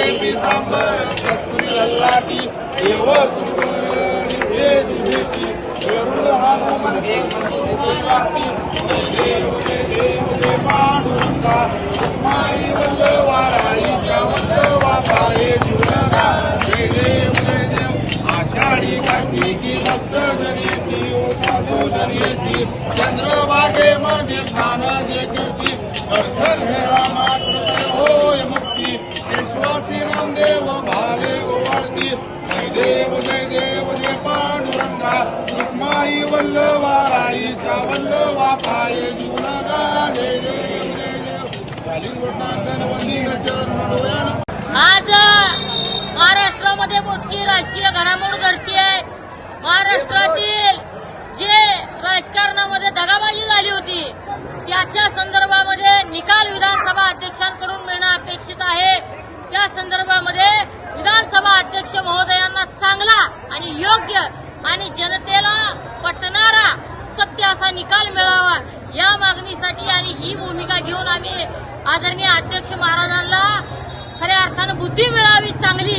काळे पितांबर कस्तुरी देव सुंदर गरुड हनुमान देव देव दे पांडुरंगा माई वल्लवाराईच्या वल्लवा पाये जीवनगा जय देव जय देव आषाढी कार्तिकी जे करती दर्शन हे देव जय देव जय पांडुरंगा रुक्माई वल्लवा राईचा वल्लवा पाय जीवनगा गाले आज महाराष्ट्रामध्ये मोठी राजकीय घडामोड घडतीये योग्य आणि जनतेला पटणारा सत्य असा निकाल मिळावा या मागणीसाठी आणि ही भूमिका घेऊन आम्ही आदरणीय अध्यक्ष महाराजांना खऱ्या अर्थानं बुद्धी मिळावी चांगली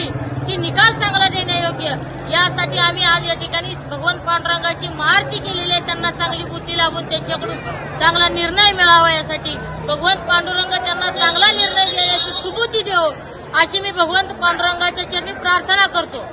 की निकाल चांगला देण्यायोग्य यासाठी आम्ही आज या ठिकाणी भगवंत पांडुरंगाची महाआरती केलेली आहे. त्यांना चांगली बुद्धी लाभून त्यांच्याकडून चांगला निर्णय मिळावा यासाठी भगवंत पांडुरंग त्यांना चांगला निर्णय देण्याची सुबुद्धी देव अशी मी भगवंत पांडुरंगाच्या चरणी प्रार्थना करतो.